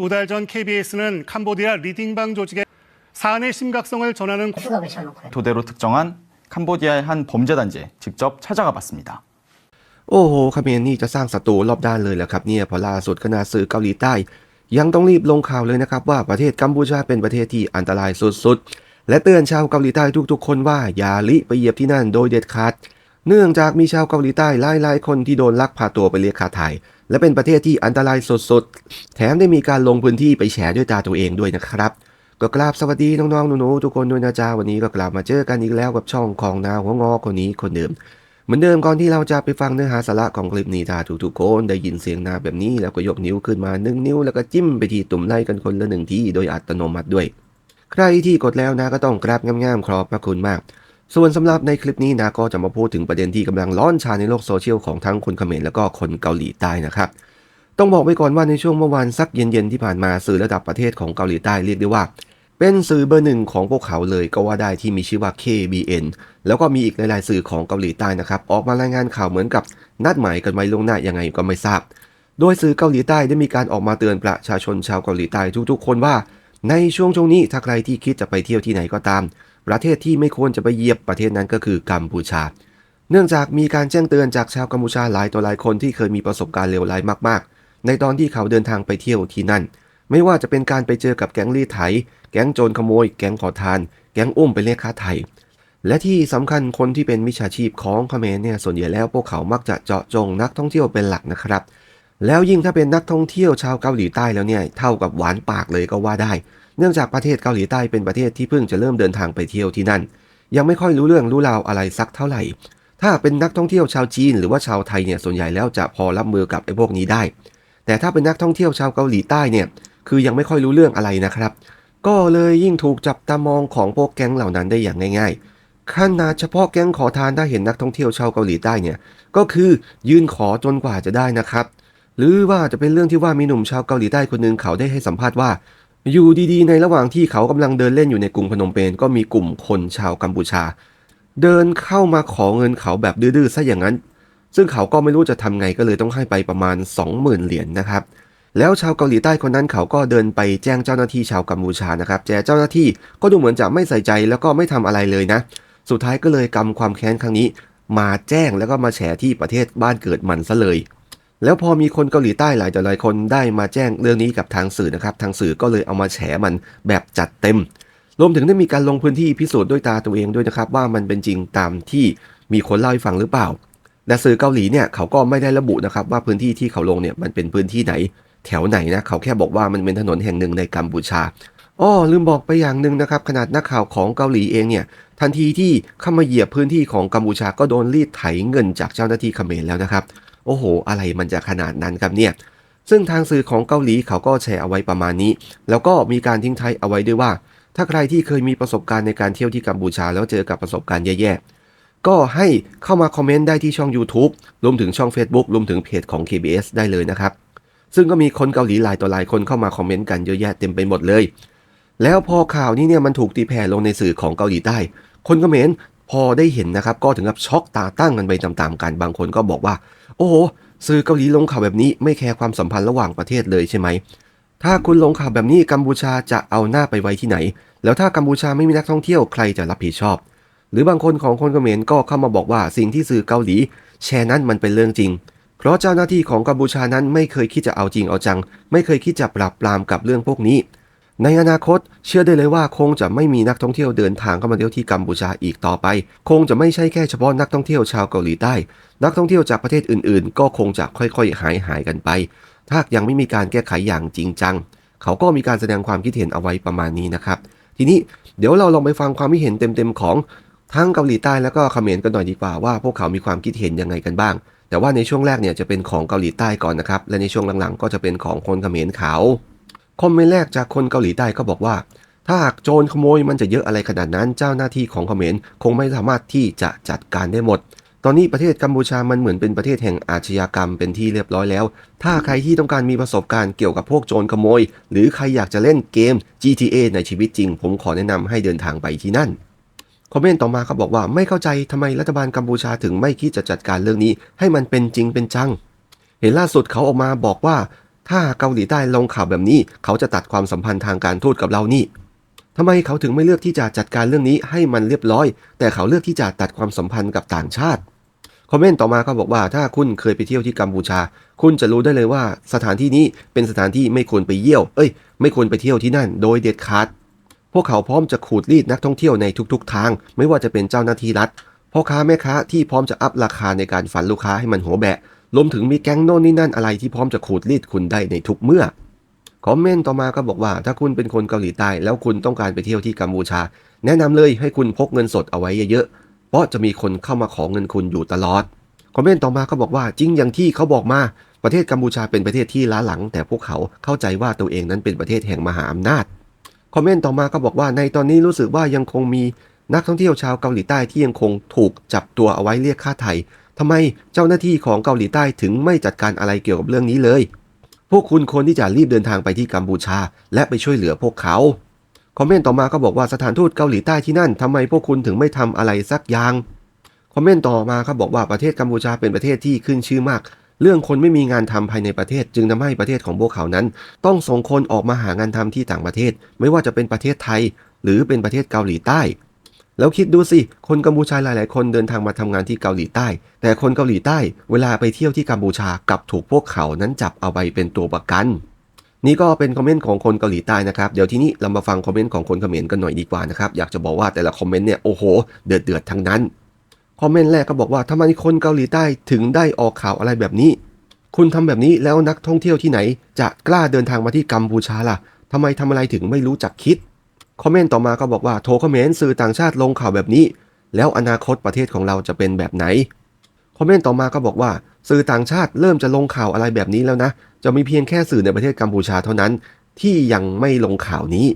두 달 전 KBS는 캄보디아 리딩방 조직의 사안의 심각성을 전하는 수가 붙여놓고요. 토대로 특정한 캄보디아의 한 범죄단지에 직접 찾아가 봤습니다. โอ้โหเขมรนี่จะสร้างศัตรูรอบด้านเลยแหละครับเนี่ยเพอล่าสุดคณะสื่อเกาหลีใต้ ยังต้องรีบลงข่าวเลยนะครับว่าประเทศกัมพูชาเป็นประเทศที่อันตรายสุดๆ และเตือนชาวเกาหลีใต้ทุกๆ คนว่าอย่าลิไปเหยียบที่นั่นโดยเด็ดขาด เนื่องจากมีชาวเกาหลีใต้หลายๆคนที่โดนลักพาตัวไปเรียกค่าไถ่ และเป็นประเทศที่อันตรายสดๆ แถมได้มีการลงพื้นที่ไปแฉด้วยตาตัวเองด้วยนะครับ ก็กราบสวัสดีน้องๆหนูๆทุกคนด้วยนะจ๊ะวันนี้ก็กลับมาเจอกันอีกแล้วกับช่องของนาหัวงอคนนี้คนเดิมเหมือนเดิมก่อนที่เราจะไปฟังเนื้อหาสาระของคลิปนี้ถ้าทุกๆคนได้ยินเสียงนาแบบนี้แล้วก็ยกนิ้วขึ้นมาหนึ่งนิ้ว แล้วก็จิ้มไปที่ตุ่มไล่กันคนละหนึ่งที่โดยอัตโนมัติด้วย ใครที่กดแล้วนะก็ต้องกราบง่ามๆขอบพระคุณมาก ส่วนสำหรับในคลิปนี้นะก็จะมาพูดถึงประเด็นที่กำลังร้อนชาในโลกโซเชียลของทั้งคนเขมรแล้วก็คนเกาหลีใต้นะครับ ต้องบอกไว้ก่อนว่าในช่วงเมื่อวานสักเย็นๆที่ผ่านมาสื่อระดับประเทศของเกาหลีใต้เรียกได้ว่า เป็นสื่อเบอร์หนึ่งของพวกเขาเลยก็ว่าได้ที่มีชื่อว่า KBN แล้วก็มีอีกหลายๆสื่อของเกาหลีใต้นะครับ ออกมารายงานข่าวเหมือนกับนัดหมายกันไว้ล่วงหน้ายังไงก็ไม่ทราบ โดยสื่อเกาหลีใต้ได้มีการออกมาเตือนประชาชนชาวเกาหลีใต้ทุกๆ คนว่า ในช่วงช่วงนี้ถ้าใครที่คิดจะไปเที่ยวที่ไหนก็ตาม ประเทศที่ไม่ควรจะไปเหยียบประเทศนั้นก็คือกัมพูชา เนื่องจากมีการแจ้งเตือนจากชาวกัมพูชาหลายต่อหลายคนที่เคยมีประสบการณ์เลวร้ายมากๆ ในตอนที่เขาเดินทางไปเที่ยวที่นั่น ไม่ว่าจะเป็นการไปเจอกับแก๊งรีดไถ แก๊งโจรขโมย แก๊งขอทาน แก๊งอุ้มไปเรียกค่าไถ่และที่สำคัญคนที่เป็นมิจฉาชีพของเขมรเนี่ยส่วนใหญ่แล้วพวกเขามักจะเจาะจงนักท่องเที่ยวเป็นหลักนะครับ แล้วยิ่งถ้าเป็นนักท่องเที่ยวชาวเกาหลีใต้แล้วเนี่ยเท่ากับหวานปากเลยก็ว่าได้ เนื่องจากประเทศเกาหลีใต้เป็นประเทศที่เพิ่งจะเริ่มเดินทางไปเที่ยวที่นั่น ยังไม่ค่อยรู้เรื่องรู้ราวอะไรสักเท่าไหร่ ถ้าเป็นนักท่องเที่ยวชาวจีนหรือว่าชาวไทยเนี่ยส่วนใหญ่แล้วจะพอรับมือกับไอ้พวกนี้ได้ แต่ถ้าเป็นนักท่องเที่ยวชาวเกาหลีใต้เนี่ยคือยังไม่ค่อยรู้เรื่องอะไรนะครับ ก็เลยยิ่งถูกจับตามองของพวกแก๊งเหล่านั้นได้อย่างง่ายๆขนาดเฉพาะแก๊งขอทานถ้าเห็นนักท่องเที่ยวชาวเกาหลีใต้เนี่ยก็คือยื่นขอจนกว่าจะได้นะครับ หรือว่าจะเป็นเรื่องที่ว่ามีหนุ่มชาวเกาหลีใต้คนหนึ่งเขาได้ให้สัมภาษณ์ว่า อยู่ดีๆ ในระหว่างที่เขากำลังเดินเล่นอยู่ในกรุงพนมเปญก็มีกลุ่มคนชาวกัมพูชา เดินเข้ามาขอเงินเขาแบบดื้อๆซะอย่างนั้น ซึ่งเขาก็ไม่รู้จะทำไงก็เลยต้องให้ไปประมาณ 20,000 เหรียญนะครับ แล้วชาวเกาหลีใต้คนนั้นเขาก็เดินไปแจ้งเจ้าหน้าที่ชาวกัมพูชานะครับแต่เจ้าหน้าที่ก็ดูเหมือนจะไม่ใส่ใจแล้วก็ไม่ทำอะไรเลยนะ สุดท้ายก็เลยกำความแค้นครั้งนี้ มาแจ้งแล้วก็มาแฉที่ประเทศบ้านเกิดมันซะเลย แล้วพอมีคนเกาหลีใต้หลายต่อหลายคนได้มาแจ้งเรื่องนี้กับทางสื่อนะครับ ทางสื่อก็เลยเอามาแฉมันแบบจัดเต็ม รวมถึงได้มีการลงพื้นที่พิสูจน์ด้วยตาตัวเองด้วยนะครับ ว่ามันเป็นจริงตามที่มีคนเล่าให้ฟังหรือเปล่า แต่สื่อเกาหลีเนี่ยเขาก็ไม่ได้ระบุนะครับว่าพื้นที่ที่เขาลงเนี่ยมันเป็นพื้นที่ไหน แถวไหนนะเขาแค่บอกว่ามันเป็นถนนแห่งหนึ่งในกัมพูชาอ้อลืมบอกไปอย่างหนึ่งนะครับ ขนาดนักข่าวของเกาหลีเองเนี่ยทันทีที่เข้ามาเหยียบพื้นที่ของกัมพูชาก็โดนรีดไถเงินจากเจ้าหน้าที่เขมรแล้วนะครับ โอ้โห อะไรมันจะขนาดนั้นครับเนี่ยซึ่งทางสื่อของเกาหลีเขาก็แชร์เอาไว้ประมาณนี้ แล้วก็มีการทิ้งท้ายเอาไว้ด้วยว่า ถ้าใครที่เคยมีประสบการณ์ในการเที่ยวที่กัมพูชาแล้วเจอกับประสบการณ์แย่ๆ ก็ให้เข้ามาคอมเมนต์ได้ที่ช่อง YouTube รวมถึงช่อง Facebook รวมถึงเพจของ KBS ได้เลยนะครับ ซึ่งก็มีคนเกาหลีหลายต่อหลายคนเข้ามาคอมเมนต์กันเยอะแยะเต็มไปหมดเลย แล้วพอข่าวนี้เนี่ยมันถูกตีแผ่ลงในสื่อของเกาหลีใต้ คนเขมร พอได้เห็นนะครับก็ถึงกับช็อกตาตั้งกันไปตามๆกันบางคนก็บอกว่า โอ้โหสื่อเกาหลีลงข่าวแบบนี้ไม่แคร์ความสัมพันธ์ระหว่างประเทศเลยใช่ไหมถ้าคุณลงข่าวแบบนี้กัมพูชาจะเอาหน้าไปไว้ที่ไหน แล้วถ้ากัมพูชาไม่มีนักท่องเที่ยวใครจะรับผิดชอบ หรือบางคนของคนเขมรก็เข้ามาบอกว่าสิ่งที่สื่อเกาหลี แชร์นั้นมันเป็นเรื่องจริง เพราะเจ้าหน้าที่ของกัมพูชานั้นไม่เคยคิดจะเอาจริงเอาจัง ไม่เคยคิดจะปราบปรามกับเรื่องพวกนี้ ในอนาคตเชื่อได้เลยว่าคงจะไม่มีนักท่องเที่ยวเดินทางเข้ามาเที่ยวที่กัมพูชาอีกต่อไป คงจะไม่ใช่แค่เฉพาะนักท่องเที่ยวชาวเกาหลีใต้ นักท่องเที่ยวจากประเทศอื่นๆ ก็คงจะค่อยๆ หายหายกันไป ถ้ายังไม่มีการแก้ไขอย่างจริงจัง เขาก็มีการแสดงความคิดเห็นเอาไว้ประมาณนี้นะครับ ทีนี้เดี๋ยวเราลองไปฟังความคิดเห็นเต็มๆของทั้งเกาหลีใต้แล้วก็เขมรกันหน่อยดีกว่าว่าพวกเขามีความคิดเห็นยังไงกันบ้าง แต่ว่าในช่วงแรกเนี่ยจะเป็นของเกาหลีใต้ก่อนนะครับและในช่วงหลังๆ ก็จะเป็นของคนเขมรเขา คอมเมนต์แรกจากคนเกาหลีใต้ก็บอกว่า ถ้าหากโจรขโมยมันจะเยอะอะไรขนาดนั้น เจ้าหน้าที่ของเขมรคงไม่สามารถที่จะจัดการได้หมด ตอนนี้ประเทศกัมพูชามันเหมือนเป็นประเทศแห่งอาชญากรรมเป็นที่เรียบร้อยแล้ว ถ้าใครที่ต้องการมีประสบการณ์เกี่ยวกับพวกโจรขโมย หรือใครอยากจะเล่นเกม GTA ในชีวิตจริง ผมขอแนะนำให้เดินทางไปที่นั่นคอมเมนต์ต่อมาเขาบอกว่าไม่เข้าใจทำไมรัฐบาลกัมพูชาถึงไม่คิดจะจัดการเรื่องนี้ ให้มันเป็นจริงเป็นจัง เห็นล่าสุดเขาออกมาบอกว่า ถ้าเกาหลีใต้ลงข่าวแบบนี้ เขาจะตัดความสัมพันธ์ทางการทูตกับเรานี่ทำไมเขาถึงไม่เลือกที่จะจัดการเรื่องนี้ให้มันเรียบร้อย แต่เขาเลือกที่จะตัดความสัมพันธ์กับต่างชาติคอมเมนต์ต่อมาก็บอกว่าถ้าคุณเคยไปเที่ยวที่กัมพูชา คุณจะรู้ได้เลยว่าสถานที่นี้เป็นสถานที่ไม่ควรไปเยี่ยว เอ้ย ไม่ควรไปเที่ยวที่นั่น โดยเด็ดขาด พวกเขาพร้อมจะขูดรีดนักท่องเที่ยวในทุกๆ ทาง ไม่ว่าจะเป็นเจ้าหน้าที่รัฐพ่อค้าแม่ค้าที่พร้อมจะอัพราคาในการฝันลูกค้าให้มันหัวแบะ รวมถึงมีแก๊งโน่นนี่นั่นอะไรที่พร้อมจะขูดรีดคุณได้ในทุกเมื่อ คอมเมนต์ต่อมาก็บอกว่า ถ้าคุณเป็นคนเกาหลีใต้แล้วคุณต้องการไปเที่ยวที่กัมพูชา แนะนำเลยให้คุณพกเงินสดเอาไว้เยอะๆ เพราะจะมีคนเข้ามาขอเงินคุณอยู่ตลอด คอมเมนต์ต่อมาก็บอกว่าจริงอย่างที่เขาบอกมาประเทศกัมพูชาเป็นประเทศที่ล้าหลัง แต่พวกเขาเข้าใจว่าตัวเองนั้นเป็นประเทศแห่งมหาอำนาจ คอมเมนต์ต่อมาก็บอกว่าในตอนนี้รู้สึกว่ายังคงมีนักท่องเที่ยวชาวเกาหลีใต้ที่ยังคงถูกจับตัวเอาไว้เรียกค่าไถ่ ทำไมเจ้าหน้าที่ของเกาหลีใต้ถึงไม่จัดการอะไรเกี่ยวกับเรื่องนี้เลย พวกคุณควรที่จะรีบเดินทางไปที่กัมพูชา และไปช่วยเหลือพวกเขา คอมเมนต์ต่อมาก็บอกว่าสถานทูตเกาหลีใต้ที่นั่นทำไมพวกคุณถึงไม่ทำอะไรสักอย่าง คอมเมนต์ต่อมาครับบอกว่าประเทศกัมพูชาเป็นประเทศที่ขึ้นชื่อมาก เรื่องคนไม่มีงานทำภายในประเทศ จึงทำให้ประเทศของพวกเขานั้น ต้องส่งคนออกมาหางานทำที่ต่างประเทศ ไม่ว่าจะเป็นประเทศไทย หรือเป็นประเทศเกาหลีใต้ แล้วคิดดูสิ คนกัมพูชาหลาย ๆ คนเดินทางมาทำงานที่เกาหลีใต้ แต่คนเกาหลีใต้เวลาไปเที่ยวที่กัมพูชากลับถูกพวกเขานั้นจับเอาไปเป็นตัวประกัน นี่ก็เป็นคอมเมนต์ของคนเกาหลีใต้นะครับ เดี๋ยวทีนี้เรามาฟังคอมเมนต์ของคนเขมรกันหน่อยดีกว่านะครับ อยากจะบอกว่าแต่ละคอมเมนต์เนี่ยโอ้โห เดือดเดือดๆทั้งนั้น คอมเมนต์แรกก็บอกว่าทำไมคนเกาหลีใต้ถึงได้ออกข่าวอะไรแบบนี้ คุณทำแบบนี้แล้วนักท่องเที่ยวที่ไหน จะกล้าเดินทางมาที่กัมพูชาล่ะทำไมทำอะไรถึงไม่รู้จักคิด คอมเมนต์ต่อมาก็บอกว่าโทรเขมรสื่อต่างชาติลงข่าวแบบนี้ แล้วอนาคตประเทศของเราจะเป็นแบบไหน คอมเมนต์ต่อมาก็บอกว่า สื่อต่างชาติเริ่มจะลงข่าวอะไรแบบนี้แล้วนะ จะมีเพียงแค่สื่อในประเทศกัมพูชาเท่านั้น ที่ยังไม่ลงข่าวนี้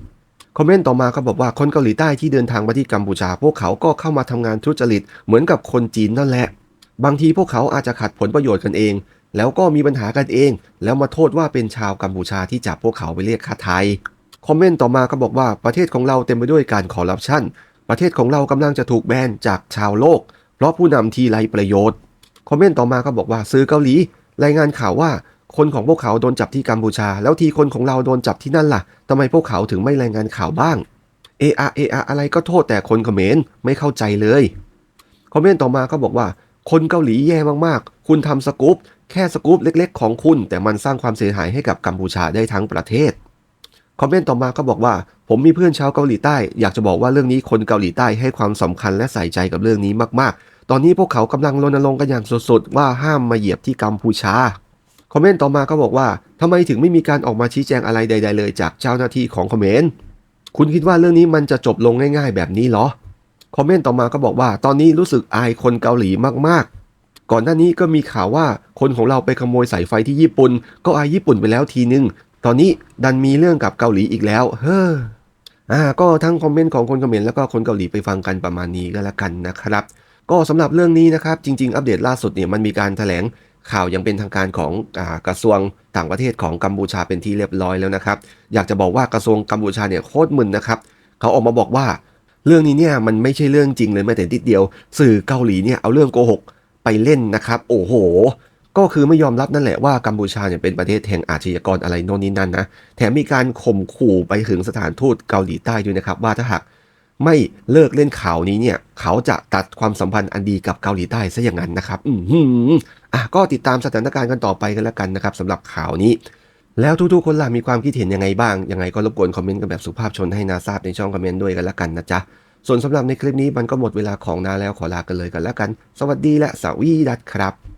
คอมเมนต์ต่อมาก็บอกว่าคนเกาหลีใต้ที่เดินทางมาที่กัมพูชา พวกเขาก็เข้ามาทำงานทุจริตเหมือนกับคนจีนนั่นแหละ บางทีพวกเขาอาจจะขัดผลประโยชน์กันเอง แล้วก็มีปัญหากันเอง แล้วมาโทษว่าเป็นชาวกัมพูชาที่จับพวกเขาไปเรียกค่าไทย คอมเมนต์ต่อมาก็บอกว่าประเทศของเราเต็มไปด้วยการคอร์รัปชันประเทศของเรากำลังจะถูกแบนจากชาวโลก เพราะผู้นำที่ไร้ประโยชน์ คอมเมนต์ต่อมาก็บอกว่าซื้อเกาหลี รายงานข่าวว่าคนของพวกเขาโดนจับที่กัมพูชา แล้วทีคนของเราโดนจับที่นั่นล่ะทำไมพวกเขาถึงไม่รายงานข่าวบ้างเออะเออะอะไรก็โทษแต่คนเขมรไม่เข้าใจเลย คอมเมนต์ต่อมาก็บอกว่า คนเกาหลีแย่มากๆ คุณทำสกู๊ปแค่สกู๊ปเล็ก ๆ ของคุณ แต่มันสร้างความเสียหายให้กับกัมพูชาได้ทั้งประเทศ คอมเมนต์ต่อมาก็บอกว่า ผมมีเพื่อนชาวเกาหลีใต้ อยากจะบอกว่าเรื่องนี้คนเกาหลีใต้ให้ความสำคัญและใส่ใจกับเรื่องนี้มากๆ ตอนนี้พวกเขากำลังรณรงค์กันอย่างสุดๆว่าห้ามมาเหยียบที่กัมพูชาคอมเมนต์ต่อมาก็บอกว่าทำไมถึงไม่มีการออกมาชี้แจงอะไรใด ๆ เลยจากเจ้าหน้าที่ของคอมเขมรคุณคิดว่าเรื่องนี้มันจะจบลงง่าย ๆ แบบนี้เหรอคอมเมนต์ต่อมาก็บอกว่า ตอนนี้รู้สึกอายคนเกาหลีมากๆ ก่อนหน้านี้ก็มีข่าวว่าคนของเราไปขโมยสายไฟที่ญี่ปุ่น ก็อายญี่ปุ่นไปแล้วทีนึง ตอนนี้ดันมีเรื่องกับเกาหลีอีกแล้ว เฮ้ออ่าก็ทั้งคอมเมนต์ของคนเขมรแล้วก็คนเกาหลีไปฟังกันประมาณนี้ก็แล้วกันนะครับ ก็สำหรับเรื่องนี้นะครับ จริง ๆ อัปเดตล่าสุดเนี่ยมันมีการแถลงข่าวอย่างเป็นทางการของอกระทรวงต่างประเทศของกัมพูชาเป็นที่เรียบร้อยแล้วนะครับ อยากจะบอกว่ากระทรวงกัมพูชาเนี่ยโคตรมึนนะครับ เขาออกมาบอกว่า เรื่องนี้เนี่ยมันไม่ใช่เรื่องจริงเลยแม้แต่นิดเดียว สื่อเกาหลีเนี่ยเอาเรื่องโกหกไปเล่นนะครับ โอ้โห ก็คือไม่ยอมรับนั่นแหละว่ากัมพูชาเนี่ยเป็นประเทศแห่งอาชญากรอะไรโน่นนี่นั่นนะ แถมมีการข่มขู่ไปถึงสถานทูตเกาหลีใต้ด้วยนะครับ ว่าถ้าหากไม่เลิกเล่นข่าวนี้เนี่ย เขาจะตัดความสัมพันธ์อันดีกับเกาหลีใต้ซะอย่างนั้นนะครับ อือหืออะก็ติดตามสถานการณ์กันต่อไปกันแล้วกันนะครับสำหรับข่าวนี้ แล้วทุกๆคนล่ะมีความคิดเห็นยังไงบ้าง ยังไงก็รบกวนคอมเมนต์กันแบบสุภาพชนให้นาทราบในช่องคอมเมนต์ด้วยกันแล้วกันนะจ๊ะส่วนสำหรับในคลิปนี้มันก็หมดเวลาของนาแล้วขอลากันเลยกันแล้วกัน สวัสดีและสวีดัสครับ